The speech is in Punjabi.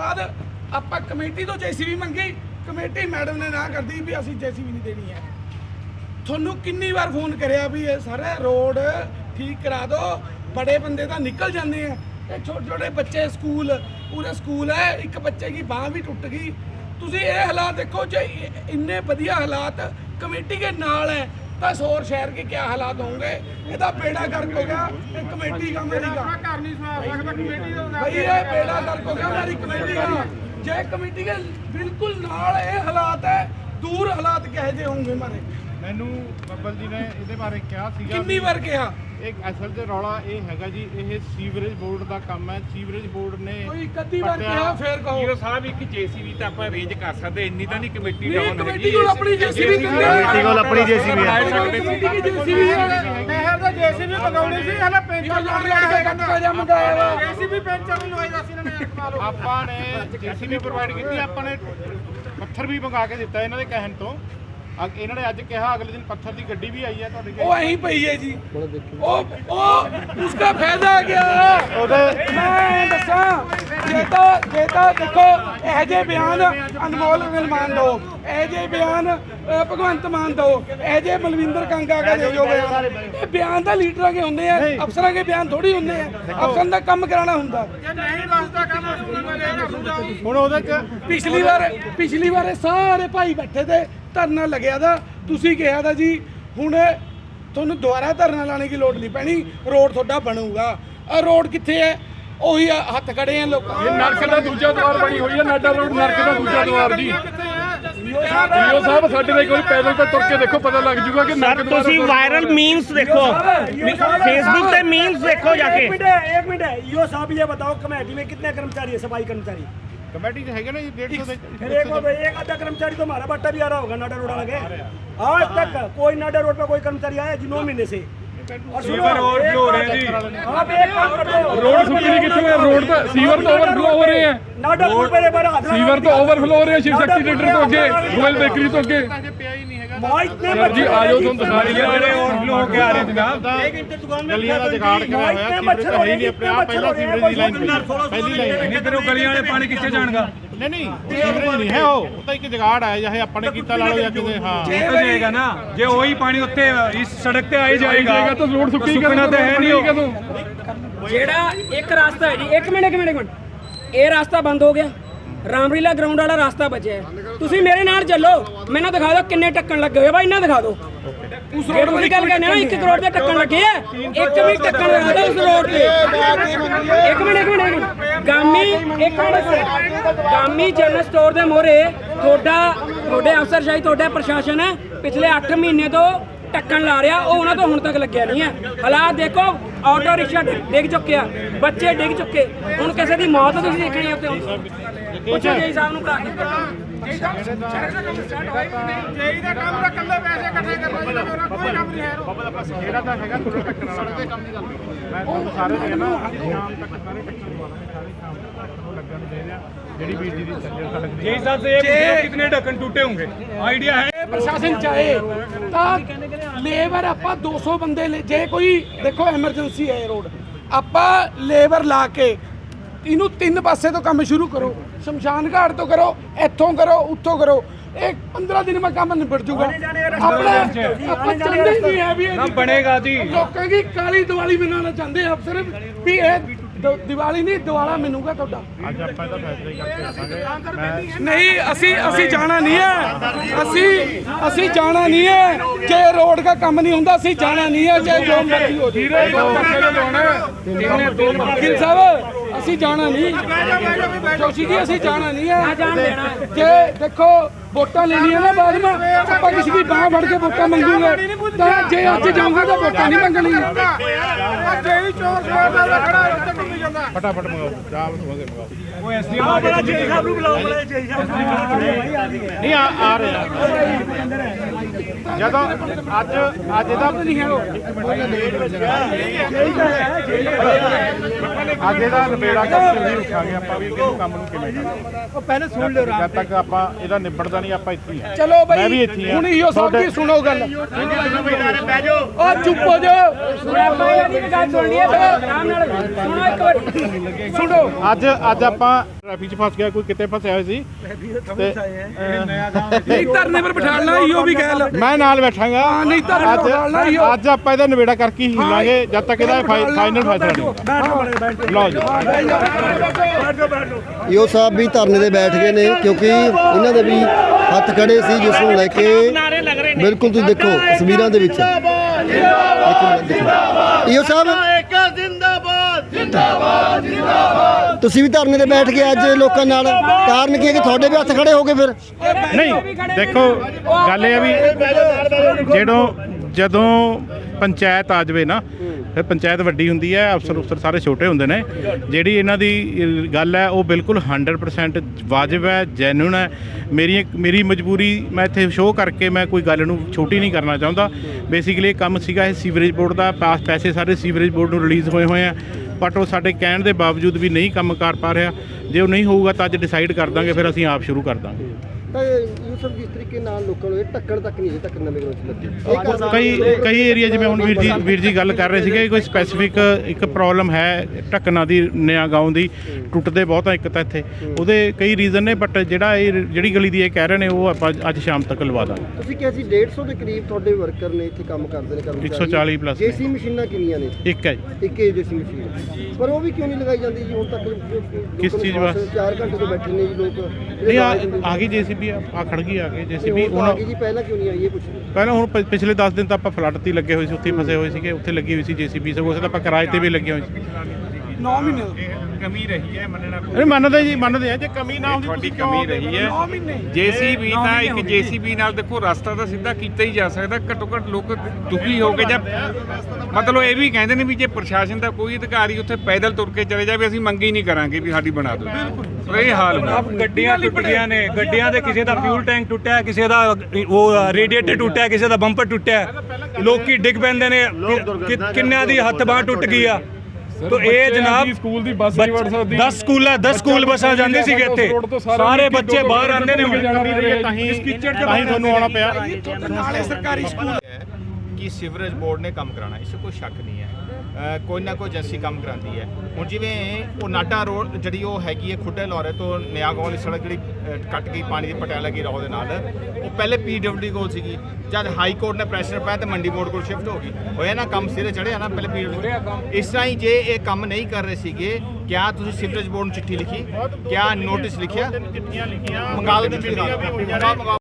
ਬਾਅਦ ਆਪਾਂ ਕਮੇਟੀ ਤੋਂ ਜੀਸੀਬੀ ਮੰਗੀ, ਕਮੇਟੀ ਮੈਡਮ ਨੇ ਨਾ ਕਰਦੀ ਵੀ ਅਸੀਂ ਜੀਸੀਬੀ ਨਹੀਂ ਦੇਣੀ ਹੈ। ਤੁਹਾਨੂੰ ਕਿੰਨੀ ਵਾਰ ਫੋਨ ਕਰਿਆ ਵੀ ਇਹ ਸਾਰਾ ਰੋਡ ਠੀਕ ਕਰਾ ਦਿਓ, ਬੜੇ ਬੰਦੇ ਤਾਂ ਨਿਕਲ ਜਾਂਦੇ ਆ। ਇਹ ਛੋਟੇ ਛੋਟੇ ਬੱਚੇ ਸਕੂਲ, ਪੂਰੇ ਸਕੂਲ ਹੈ, ਇੱਕ ਬੱਚੇ ਦੀ ਬਾਹ ਵੀ ਟੁੱਟ ਗਈ। ਤੁਸੀਂ ਇਹ ਹਾਲਾਤ ਦੇਖੋ, ਜੇ ਇੰਨੇ ਵਧੀਆ ਹਾਲਾਤ ਕਮੇਟੀ ਦੇ ਨਾਲ ਹੈ ਤਾਂ ਹੋਰ ਸ਼ਹਿਰ ਕੇ ਕੀ ਹਾਲਾਤ ਹੋਣਗੇ? ਇਹਦਾ ਬੇੜਾ ਗਰਕ ਹੋ ਗਿਆ ਇਹ ਕਮੇਟੀ ਦਾ ਮੇਰੀ ਦਾ ਘਰ ਨਹੀਂ ਸਵਾ ਸਕਦਾ ਕਮੇਟੀ ਦਾ ਭਾਈ ਇਹ ਬੇੜਾ ਗਰਕ ਹੋ ਗਿਆ ਮੇਰੀ ਕਮੇਟੀ ਦਾ। ਜੇ ਕਮੇਟੀ ਦੇ ਬਿਲਕੁਲ ਨਾਲ ਇਹ ਹਾਲਾਤ ਹੈ ਦੂਰ ਹਾਲਾਤ ਕਹੇ ਜੇ ਹੋਣਗੇ ਮਾਰੇ? ਮੈਨੂੰ ਬੱਬਲ ਜੀ ਨੇ ਇਹਦੇ ਬਾਰੇ ਕਿਹਾ ਸੀਗਾ ਕਿੰਨੀ ਵਾਰ ਕਿਹਾ? ਇੱਕ ਅਸਲ ਤੇ ਰੌਲਾ ਇਹ ਹੈਗਾ ਜੀ ਇਹ ਸੀਵਰੇਜ ਬੋਰਡ ਦਾ ਕੰਮ ਹੈ। ਸੀਵਰੇਜ ਬੋਰਡ ਨੇ ਕੋਈ ਅੱਧੀ ਵਾਰ ਪੱਟਿਆ। ਕਿਹਾ ਫੇਰ ਕਹੋ। ਜੀਓ ਸਾਹਿਬ ਇੱਕ ਜੀਸੀਬੀ ਤਾਂ ਆਪਾਂ ਅਰੇਂਜ ਕਰ ਸਕਦੇ ਇੰਨੀ ਤਾਂ ਨਹੀਂ ਕਮੇਟੀ ਨਹੀਂ, ਡਾਊਨ ਕਮੇਟੀ ਕੋਲ ਆਪਣੀ JCB ਦਿੰਦੇ ਆ। ਕਮੇਟੀ ਕੋਲ ਆਪਣੀ JCB ਹੈ। ਕਮੇਟੀ ਦੀ ਜੀਸੀਬੀ ਨਹਿਰ ਦਾ ਜੇਸੀਬੀ ਮੰਗਾਉਣੀ ਸੀ ਹਲੇ ਪੈਂਚਰ ਲੜ ਲੜ ਕੇ ਕੱਟਾ ਜਾ ਮੰਗਾਇਆ ਵਾ। ਜੇਸੀਬੀ ਪੈਂਚਰ ਨੂੰ ਲਵਾਈ ਦੱਸ ਇਹਨਾਂ ਨੇ ਅਖਵਾ ਲਓ ਆਪਾਂ ਨੇ ਜੇਸੀਬੀ ਪ੍ਰੋਵਾਈਡ ਕੀਤੀ ਆਪਾਂ ਨੇ ਪੱਥਰ ਵੀ ਮੰਗਾ ਕੇ ਦਿੱਤਾ ਇਹਨਾਂ ਦੇ ਕਹਿਣ ਤੋਂ। ਅਗ- ਇਹਨਾਂ ਨੇ ਅੱਜ ਕਿਹਾ ਅਗਲੇ ਦਿਨ ਪੱਥਰ ਦੀ ਗੱਡੀ ਵੀ ਆਈ ਹੈ ਤੁਹਾਡੇ ਉਹ ਕੋਲ ਐਂ ਪਈ ਹੈ ਜੀ। ਉਹ ਉਹ ਉਸਦਾ ਫਾਇਦਾ ਆ ਗਿਆ ਉਹਦੇ ਮੈਂ ਦੱਸਾਂ ਜੇ ਤਾਂ ਜੇ ਤਾਂ ਦੇਖੋ ਇਹ ਜੇ ਬਿਆਨ ਅਨਮੋਲ ਗਲਮਾਨ ਦੋ ਇਹ ਜੇ ਬਿਆਨ ਅ, ਭਗਵੰਤ ਮਾਨ ਦੋ ਇਹ ਜੇ ਬਲਵਿੰਦਰ ਕੰਗਾ ਕਾ ਦੇ ਜੋ ਬਿਆਨ। ਇਹ ਬਿਆਨ ਤਾਂ ਲੀਡਰਾਂ ਕੇ ਹੁੰਦੇ ਆ ਅਫਸਰਾਂ ਕੇ ਬਿਆਨ ਥੋੜੀ ਹੁੰਦੇ ਆ। ਅਫਸਰਾਂ ਦਾ ਕੰਮ ਕਰਾਉਣਾ ਹੁੰਦਾ। ਜੇ ਨਹੀਂ ਦੱਸਦਾ ਕੰਮ ਹੁਣ ਉਹਦੇ ਚ ਪਿਛਲੀ ਵਾਰ ਪਿਛਲੀ ਵਾਰ ਸਾਰੇ ਭਾਈ ਬੈਠੇ ਤੇ ਧਰਨਾ ਲੱਗਿਆ ਦਾ। ਤੁਸੀਂ ਕਿਹਾ ਦਾ ਜੀ ਹੁਣ ਤੁਹਾਨੂੰ ਦੁਬਾਰਾ ਧਰਨਾ ਲਾਣੇ ਦੀ ਲੋੜ ਨਹੀਂ ਪੈਣੀ ਰੋਡ ਤੁਹਾਡਾ ਬਣੂਗਾ। ਆ ਰੋਡ ਕਿੱਥੇ ਹੈ? ਉਹੀ ਹੱਥ ਖੜੇ ਆ ਲੋਕਾਂ। ਇਹ ਨਰਕ ਦਾ ਦੂਜਾ ਦਵਾਰ ਬਣੀ ਹੋਈ ਹੈ ਨਾਡਾ ਰੋਡ ਨਰਕ ਦਾ ਦੂਜਾ ਦਵਾਰ ਜੀ। ਜੀਓ ਸਾਹਿਬ ਸਾਡੇ ਦੇ ਕੋਲ ਪੈਦਲ ਤਾਂ ਤੁਰ ਕੇ ਦੇਖੋ ਪਤਾ ਲੱਗ ਜੂਗਾ ਕਿ ਸਰ ਤੁਸੀਂ ਵਾਇਰਲ ਮੀਮਸ ਦੇਖੋ। ਫੇਸਬੁੱਕ ਤੇ ਮੀਮਸ ਦੇਖੋ ਜਾ ਕੇ। ਇੱਕ ਮਿੰਟ। ਇੱਕ ਸਾਹਿਬ ਇਹ ਬਤਾਓ ਕਮੇਟੀ ਵਿੱਚ ਕਿੰਨੇ ਕਰਮਚਾਰੀ ਹੈ ਸਫ਼ਾਈ ਕਰਮਚਾਰੀ? कर्मचारी ਕਮੇਟੀ 'ਚ ਹੈਗੇ ਨੇ ਜੀ 150 ਦੇ फिर एक और एक आधा कर्मचारी तो हमारा बट्टा भी आ रहा होगा नाडा रोड लगे आज तक कोई नाडा रोड पर कोई कर्मचारी आया जी नौ महीने से और सुनो, ਸੀਵਰ ਓਵਰਫਲੋ एक ਹੋ बात- ਰਹੇ ਜੀ आप एक काम कर दो ਰੋਡ ਸੁੱਕੀ ਕਿੱਥੇ ਹੈ ਰੋਡ ਤਾਂ ਸੀਵਰ ਤੋਂ ਓਵਰਫਲੋ ਹੋ ਰਹੇ ਹੈ नाडा रोड पर एक बार हाथ लगा ਸੀਵਰ ਤੋਂ ਓਵਰਫਲੋ ਹੋ ਰਹੇ ਹੈ ਸ਼ਿਵ ਸ਼ਕਤੀ ਥੀਏਟਰ ਤੋਂ ਅੱਗੇ ਰੋਇਲ ਬੇਕਰੀ ਤੋਂ ਅੱਗੇ ਅਜੇ ਪਿਆ ਹੀ ਨਹੀਂ ਹੈਗਾ वहाँ इतने ਸਰ ਜੀ बच्चे ਆਜੋ हैं जी, ਤੁਹਾਨੂੰ ਦਿਖਾ ਰਹੀ ਹੈ ਜਿਹੜੇ ਓਵਰਫਲੋ ਹੋ ਕੇ ਆ ਰਹੇ ਜਨਾਬ एक घंटे दुकान में ਗਲੀਆਂ ਦਾ बैठे ਜਗਾੜ जी, ਕਰਿਆ वहाँ ਹੋਇਆ इतने ਸੀਵਰੇਜ मच्छर ਤਾਂ हो ਹੈ रहे ਨਹੀਂ हैं, ਆਪਣੇ इतने ਆਪ मच्छर ਪਹਿਲਾਂ हो रहे हैं, ਸੀਵਰੇਜ ਦੀ कोई ਲਾਈਨ सोलह- सोलह- ਪਹਿਲੀ सोलह- ਲਾਈਨ ਇਧਰੋਂ ਗਲੀਆਂ ਵਾਲੇ ਪਾਣੀ ਕਿੱਥੇ ਜਾਣਗਾ ਨਹੀਂ ਨਹੀਂ ਸੀਵਰੇਜ ਨਹੀਂ ਹੈ ਉਹ ਉਹ ਤਾਂ ਇੱਕ ਜਗਾੜ ਹੈ ਚਾਹੇ ਆਪਾਂ ਨੇ ਕੀਤਾ ਲਾ ਲਓ ਜਾਂ ਕਿਸੇ ਹਾਂ ਹੋ ਜਾਏਗਾ ਨਾ ਜੇ ਉਹੀ ਪਾਣੀ ਉੱਥੇ ਇਸ ਸੜਕ ਤੇ ਆਈ ਜਾਏਗਾ ਤਾਂ ਰੋਡ ਸੁੱਕੀ ਕਰਨਾ ਤਾਂ ਹੈ ਨਹੀਂ ਕਦੋਂ ਜਿਹੜਾ ਇੱਕ ਰਸਤਾ ਹੈ ਜੀ ਇੱਕ ਮਿੰਟ ਇੱਕ ਮਿੰਟ ਇੱਕ ਮਿੰਟ ਇਹ ਰਸਤਾ ਬੰਦ ਹੋ ਗਿਆ ਰਾਮਲੀਲਾ ਗਰਾਊਂਡ ਵਾਲਾ ਰਸਤਾ ਬਚਿਆ ਹੈ। ਤੁਸੀਂ ਮੇਰੇ ਨਾਲ ਚੱਲੋ। ਮੈਨੂੰ ਦਿਖਾ ਦਿਓ ਕਿੰਨੇ ਟੱਕਣ ਲੱਗੇ ਹੋਏ ਬਾਈ ਇਹਨਾਂ ਦਿਖਾ ਦਿਓ। ਉਸ ਰੋਡ ਦੀ ਗੱਲ ਕਰਨੇ ਨਾ 1 ਕਰੋੜ ਦੇ ਟੱਕਣ ਲੱਗੇ ਆ। ਇੱਕ ਵੀ ਟੱਕਣ ਲਗਾ ਦਿਓ ਉਸ ਰੋਡ ਤੇ। ਇੱਕ ਮਿੰਟ ਇੱਕ ਮਿੰਟ ਇੱਕ ਮਿੰਟ। ਗਾਮੀ ਇੱਕ ਮਿੰਟ। ਗਾਮੀ ਜਨਰਲ ਸਟੋਰ ਦੇ ਮੋਰੇ ਤੁਹਾਡਾ ਤੁਹਾਡੇ ਅਫਸਰਸ਼ਾਹੀ ਤੁਹਾਡਾ ਪ੍ਰਸ਼ਾਸਨ ਹੈ ਪਿਛਲੇ 8 ਮਹੀਨੇ ਤੋਂ ਟੱਕਣ ਲਾ ਰਿਹਾ। ਉਹ ਉਹਨਾਂ ਤੋਂ ਹੁਣ ਤੱਕ ਲੱਗਿਆ ਨਹੀਂ ਹੈ। ਹਾਲਾਤ ਦੇਖੋ ਆਟੋ ਰਿਕਸ਼ਾ ਡਿ- ਡਿੱਗ ਚੁੱਕਿਆ, ਬੱਚੇ ਡਿੱਗ ਚੁੱਕੇ। ਹੁਣ ਕਿਸੇ ਦੀ ਮੌਤ ਤੁਸੀਂ ਦੇਖਣੀ ਉੱਤੇ ਪੁੱਛੋ ਜੀ ਸਾਹਿਬ ਨੂੰ ਭਰਾ ਕੇ ਲੇਬਰ ਆਪਾਂ 200 ਬੰਦੇ ਜੇ ਕੋਈ ਦੇਖੋ ਐਮਰਜੈਂਸੀ ਹੈ ਰੋਡ ਆਪਾਂ ਲੇਬਰ ਲਾ ਕੇ ਇਹਨੂੰ ਤਿੰਨ ਪਾਸੇ ਤੋਂ ਕੰਮ ਸ਼ੁਰੂ ਕਰੋ। ਸ਼ਮਸ਼ਾਨ ਘਾਟ ਤੋਂ ਕਰੋ ਇੱਥੋਂ ਕਰੋ ਉੱਥੋਂ ਕਰੋ। ਇਹ 15 ਦਿਨ ਮੈਂ ਕੰਮ ਨਿਬੜ ਜੂਗਾ। ਆਪਾਂ ਚਾਹੁੰਦੇ ਨਹੀਂ ਹੈ ਵੀ ਇਹ ਬਣੇਗਾ ਜੀ। ਲੋਕਾਂ ਦੀ ਕਾਲੀ ਦੀਵਾਲੀ ਮਨਾਉਣਾ ਚਾਹੁੰਦੇ ਆ ਅਫਸਰ ਵੀ ਇਹ ਦ- ਨਹੀਂ ਦਿਵਾਲਾ ਮਿਲੂਗਾ ਤੁਹਾਡਾ। ਨਹੀਂ ਅਸੀਂ ਅਸੀਂ ਜਾਣਾ ਨਹੀਂ ਹੈ। ਅਸੀਂ ਅਸੀਂ ਜਾਣਾ ਨਹੀਂ ਹੈ। ਜੇ ਰੋਡ ਦਾ ਕੰਮ ਨਹੀਂ ਹੁੰਦਾ ਅਸੀਂ ਜਾਣਾ ਨਹੀਂ ਹੈ। ਚਾਹੇ ਜੋ ਮਰਜ਼ੀ ਹੋ ਜਾਵੇ। ਸਾਹਿਬ ਅਸੀਂ ਜਾਣਾ ਨਹੀਂ। ਜੋਸ਼ੀ ਜੀ ਅਸੀਂ ਜਾਣਾ ਨਹੀਂ ਹੈ। ਜੇ ਦੇਖੋ ਵੋਟਾਂ ਲੈਣੀਆਂ ਨੇ ਬਾਅਦ ਵਿੱਚ ਆਪਾਂ ਕਿਸੇ ਦੀ ਬਾਹ ਫੜ ਕੇ ਵੋਟਾਂ ਮੰਗੂਗੇ ਤਾਂ ਜੇ ਅੱਜ ਜਾਵਾਂਗੇ ਤਾਂ ਵੋਟਾਂ ਨਹੀਂ ਮੰਗਣੀ ਜਿਹੜੀ ਚੋਰ ਚੋਰ ਦਾ ਖੜਾ ਮੰਗਾਓ। ਚਾਹ ਮੰਗਾਓ ਆ ਜੀ ਸਾਹਿਬ ਨੂੰ ਬੁਲਾਓ ਬੜਾ ਜੀ ਸਾਹਿਬ ਨਹੀਂ ਆ। ਆ ਜਦੋਂ ਅੱਜ ਅੱਜ ਇਹਦਾ ਨਹੀਂ ਹੈ ਉਹ। ਅੱਜ ਇਹਦਾ ਨਿਬੇੜਾ ਕਰਕੇ ਵੀ ਉੱਠਾਂਗੇ ਆਪਾਂ ਵੀ ਇਹਨੂੰ ਕੰਮ ਨੂੰ ਕਿਵੇਂ ਕਰਨਾ ਉਹ ਪਹਿਲੇ ਸੁਣ ਲਿਓ ਜਦ ਤੱਕ ਆਪਾਂ ਇਹਦਾ ਨਿਬੜਦਾ ਨਹੀਂ ਆਪਾਂ ਇੱਥੇ ਹੀ ਆ ਚਲੋ ਮੈਂ ਵੀ ਬਈ ਇੱਥੇ ਹੀ ਆ। ਹੁਣ ਇਹੋ ਸਭ ਦੀ ਸੁਣੋ ਗੱਲ। ਉਹ ਚੁੱਪ ਹੋ ਜਾ ਆਪਾਂ ਇਹਨਾਂ ਦੀ ਵੀ ਗੱਲ ਸੁਣ। ਅੱਜ ਅੱਜ ਆਪਾਂ ਟ੍ਰੈਫਿਕ 'ਚ ਫਸ ਗਿਆ ਕੋਈ ਕਿਤੇ ਫਸਿਆ ਹੋਇਆ ਸੀ। ਤੇ ਨਹੀਂ ਧਰਨੇ ਪਰ ਬਿਠਾਣਾ ਈਓ ਵੀ ਕਹਿ ਲ ਮੈਂ ਨਾਲ ਬੈਠਾਂਗਾ। ਨਹੀਂ ਤਾਂ ਅੱਜ ਨਾਲ ਹੀ ਹੋ। ਅੱਜ ਆਪਾਂ ਇਹਦਾ ਨਿਬੇੜਾ ਕਰਕੇ ਹੀ ਹਿੱਲਾਂਗੇ ਜਦ ਤੱਕ ਇਹਦਾ ਫਾਈਨਲ ਫੈਸਲਾ ਨਹੀਂ। ਲਓ ਜੀ। ਈਓ ਸਾਹਿਬ ਵੀ ਧਰਨੇ ਤੇ ਬੈਠ ਗਏ ਨੇ, ਕਿਉਂਕਿ ਇਹਨਾਂ ਦੇ ਵੀ ਹੱਥ ਖੜੇ ਸੀ, ਜਿਸ ਨੂੰ ਲੈ ਕੇ ਬਿਲਕੁਲ ਤੁਸੀਂ ਦੇਖੋ, ਤਸਵੀਰਾਂ ਦੇ ਵਿੱਚ। ਈਓ ਸਾਹਿਬ। ਤੁਸੀਂ ਵੀ ਧਰਨੇ ਤੇ ਬੈਠ ਗਏ ਅੱਜ ਲੋਕਾਂ ਨਾਲ ਕਾਰਨ ਕੀ ਹੈ ਕਿ ਤੁਹਾਡੇ ਵੀ ਹੱਥ ਖੜੇ ਹੋ ਗਏ ਫਿਰ? ਨਹੀਂ, ਦੇਖੋ, ਗੱਲ ਇਹ ਆ ਵੀ ਜਦੋਂ ਜਦੋਂ ਪੰਚਾਇਤ ਆ ਜਾਵੇ ਨਾ ਫਿਰ ਪੰਚਾਇਤ ਵੱਡੀ ਹੁੰਦੀ ਹੈ, ਅਫਸਰ ਉਫਸਰ ਸਾਰੇ ਛੋਟੇ ਹੁੰਦੇ ਨੇ। ਜਿਹੜੀ ਇਹਨਾਂ ਦੀ ਗੱਲ ਹੈ, ਉਹ ਬਿਲਕੁਲ 100% ਵਾਜਬ ਹੈ ਜੈਨੂਨ ਹੈ। ਮੇਰੀ ਮੇਰੀ ਮਜਬੂਰੀ, ਮੈਂ ਇੱਥੇ ਸ਼ੋਅ ਕਰਕੇ ਮੈਂ ਕੋਈ ਗੱਲ ਨੂੰ ਛੋਟੀ ਨਹੀਂ ਕਰਨਾ ਚਾਹੁੰਦਾ। ਬੇਸਿਕਲੀ ਇਹ ਕੰਮ ਸੀਗਾ ਇਹ ਸੀਵਰੇਜ ਬੋਰਡ ਦਾ ਪਾਸ ਪੈਸੇ ਸਾਰੇ ਸੀਵਰੇਜ ਬੋਰਡ ਨੂੰ ਰਿਲੀਜ਼ ਹੋਏ ਹੋਏ ਆ। ਬਟ ਉਹ ਸਾਡੇ ਕਹਿਣ ਦੇ ਬਾਵਜੂਦ ਵੀ ਨਹੀਂ ਕੰਮ ਕਰ ਪਾ ਰਿਹਾ। ਜੇ ਉਹ ਨਹੀਂ ਹੋਊਗਾ ਤਾਂ ਅੱਜ ਡਿਸਾਈਡ ਕਰ ਦਾਂਗੇ, ਫਿਰ ਅਸੀਂ ਆਪ ਸ਼ੁਰੂ ਕਰ ਦਾਂਗੇ। ਤਾਂ ਸਾਹਿਬ ਜਿਸ ਤਰੀਕੇ ਨਾਲ ਲੋਕਾਂ ਨੂੰ ਇਹ ਟੱਕਣ ਤੱਕ ਨਹੀਂ ਟੱਕਣ ਨਵੇਂ ਗਰਾਊਂਡ 'ਚ ਲੱਗੇ। ਕਈ ਕਈ ਏਰੀਆ ਜਿਵੇਂ ਹੁਣ ਵੀਰ ਜੀ ਵੀਰ ਜੀ ਗੱਲ ਕਰ ਰਹੇ ਸੀਗੇ ਕੋਈ ਸਪੈਸੀਫਿਕ ਇੱਕ ਪ੍ਰੋਬਲਮ ਹੈ ਢੱਕਣਾ ਦੀ ਨਿਆ ਗਾਉਂ ਦੀ ਟੁੱਟਦੇ ਬਹੁਤ ਆ ਇੱਕ ਤਾਂ ਇੱਥੇ। ਉਹਦੇ ਕਈ ਰੀਜ਼ਨ ਨੇ ਬਟ ਜਿਹੜਾ ਇਹ ਜਿਹੜੀ ਗਲੀ ਦੀ ਇਹ ਕਹਿ ਰਹੇ ਨੇ ਉਹ ਆਪਾਂ ਅੱਜ ਸ਼ਾਮ ਤੱਕ ਲਵਾ ਦਾਂਗੇ। ਤੁਸੀਂ ਕਿਹਾ ਸੀ 150 ਦੇ ਕਰੀਬ ਤੁਹਾਡੇ ਵਰਕਰ ਨੇ ਇੱਥੇ ਕੰਮ ਕਰਦੇ ਨੇ ਕਰਮਚਾਰੀ। 140 plus ਨੇ। ਜੇਸੀ ਮਸ਼ੀਨਾਂ ਕਿੰਨੀਆਂ ਨੇ? ਇੱਕ ਹੈ ਜੀ। ਇੱਕ ਹੀ ਜੇਸੀ ਮਸ਼ੀਨ। ਪਰ ਉਹ ਵੀ ਕਿਉਂ ਨਹੀਂ ਲਗਾਈ ਜਾਂਦੀ ਜੀ ਹੁਣ ਤੱਕ? ਕਿਸ ਚੀਜ਼ ਵਾਸਤੇ? ਚਾਰ ਘੰਟੇ ਤੋਂ ਬੈਠੇ ਨੇ ਜੀ ਲੋਕ। ਨਹੀਂ ਆ ਗਈ ਜੀਸੀਬੀ ਆ ਆ ਖੜ ਗਈ ਆ ਗਈ ਜੀਸੀਬੀ ਗਈ ਜੀ ਪਹਿਲਾਂ ਕਿਉਂ ਨਹੀਂ ਆਈ ਇਹ ਪੁੱਛ ਪਹਿਲਾਂ ਹੁਣ ਪ- ਪਿਛਲੇ 10 ਦਿਨ ਤਾਂ ਆਪਾਂ ਫਲੱਡ ਤੇ ਹੀ ਲੱਗੇ ਹੋਏ ਸੀ ਉੱਥੇ ਹੀ ਫਸੇ ਹੋਏ ਸੀਗੇ ਉੱਥੇ ਲੱਗੀ ਹੋਈ ਸੀ ਜੀਸੀਬੀ ਸਗੋਂ ਉਸੇ ਤਾਂ ਆਪਾਂ ਕਿਰਾਏ ਤੇ ਵੀ ਲੱਗੇ ਹੋਏ ਸੀ। 9 ਮਹੀਨੇ ਕਮੀ ਰਹੀ ਹੈ ਮੰਨਣਾ ਨਹੀਂ ਮੰਨਦੇ ਜੀ ਮੰਨਦੇ ਆ ਜੇ ਕਮੀ ਨਾ ਹੁੰਦੀ ਤੁਹਾਡੀ ਕਮੀ? ਰਹੀ ਹੈ? 9 ਮਹੀਨੇ। ਜੀਸੀਬੀ ਤਾਂ ਇੱਕ ਜੀਸੀਬੀ ਨਾਲ ਦੇਖੋ ਰਸਤਾ ਤਾਂ ਸਿੱਧਾ ਕੀਤਾ ਹੀ ਜਾ ਸਕਦਾ ਘੱਟੋ ਘੱਟ ਲੋਕ ਦੁਖੀ ਹੋ ਕੇ ਜਾਂ ਮਤਲਬ ਇਹ ਵੀ ਕਹਿੰਦੇ ਨੇ ਵੀ ਜੇ ਪ੍ਰਸ਼ਾਸਨ ਦਾ ਕੋਈ ਅਧਿਕਾਰੀ ਉੱਥੇ ਪੈਦਲ ਤੁਰ ਕੇ ਚਲੇ ਜਾਵੇ ਅਸੀਂ ਮੰਗ ਹੀ ਨਹੀਂ ਕਰਾਂਗੇ ਵੀ ਸਾਡੀ ਬਣਾ ਦਿਓ। ਬਿਲਕੁਲ। ਇਹ ਹਾਲ ਹੁੰਦਾ। ਗੱਡੀਆਂ ਟੁੱਟ ਗਈਆਂ ਨੇ ਗੱਡੀਆਂ ਦੇ ਕਿਸੇ ਦਾ ਫਿਊਲ ਟੈਂਕ ਟੁੱਟਿਆ ਕਿਸੇ ਦਾ ਉਹ ਰੇਡੀਏਟਰ ਟੁੱਟਿਆ ਕਿਸੇ ਦਾ ਬੰਪਰ ਟੁੱਟਿਆ। ਲੋਕੀ ਡਿੱਗ ਪੈਂਦੇ ਨੇ ਕਿੰਨਿਆਂ ਦੀ ਹੱਥ ਬਾਹ ਟੁੱਟ ਗਈ ਆ। ਤੋ ਇਹ ਜਨਾਬ ਸਕੂਲ ਦੀ ਬੱਸ ਨਹੀਂ ਵੜ ਸਕਦੀ। 10 ਸਕੂਲਾਂ 10 ਸਕੂਲ ਬੱਸਾਂ ਜਾਂਦੀ ਸੀਗੇ ਇੱਥੇ। ਸਾਰੇ ਬੱਚੇ ਬਾਹਰ ਆਉਂਦੇ ਨੇ। ਹੁਣ ਤਾਂ ਹੀ ਇਸ ਕੀਚੜ ਚ ਤੁਹਾਨੂੰ ਆਉਣਾ ਪਿਆ। ਨਾਲੇ ਸਰਕਾਰੀ ਸਕੂਲ ਹੈ ਕਿ ਸੀਵਰੇਜ ਬੋਰਡ ਨੇ ਕੰਮ ਕਰਾਣਾ ਇਸ ਕੋਈ ਸ਼ੱਕ ਨਹੀਂ ਹੈ। ਕੋਈ ਨਾ ਕੋਈ ਏਜੰਸੀ ਕੰਮ ਕਰਾਉਂਦੀ ਹੈ। ਹੁਣ ਜਿਵੇਂ ਉਹ ਨਾਡਾ ਰੋਡ ਜਿਹੜੀ ਉਹ ਹੈਗੀ ਹੈ ਖੁੱਡੇ ਲੌਰੇ ਤੋਂ ਨਿਆਗੋਂ ਵਾਲੀ ਸੜਕ ਜਿਹੜੀ ਕੱਟ ਗਈ ਪਾਣੀ ਦੀ ਪਟਿਆਲਾ ਕੀ ਰਾਹ ਦੇ ਨਾਲ। ਉਹ ਪਹਿਲੇ ਪੀਡਬਲਯੂ ਕੋਲ ਸੀਗੀ ਜਦ ਹਾਈ ਕੋਰਟ ਨੇ ਪ੍ਰੈਸ਼ਰ ਪਾਇਆ ਤੇ ਮੰਡੀ ਬੋਰਡ ਕੋਲ ਸ਼ਿਫਟ ਹੋ ਗਈ। ਹੋਇਆ ਨਾ ਕੰਮ ਸਿਰੇ ਚੜਿਆ ਨਾ ਪਹਿਲੇ ਪੀਡਬਲਯੂ ਇਸ ਤਰ੍ਹਾਂ ਹੀ ਜੇ ਇਹ ਕੰਮ ਨਹੀਂ ਕਰ ਰਹੇ ਸੀਗੇ ਕਿਆ ਤੁਸੀਂ ਸੀਵਰੇਜ ਬੋਰਡ ਨੂੰ ਚਿੱਠੀ ਲਿਖੀ? ਕਿਆ ਨੋਟਿਸ ਲਿਖਿਆ? ਚਿੱਠੀਆਂ ਲਿਖੀਆਂ। ਮੰਗਾ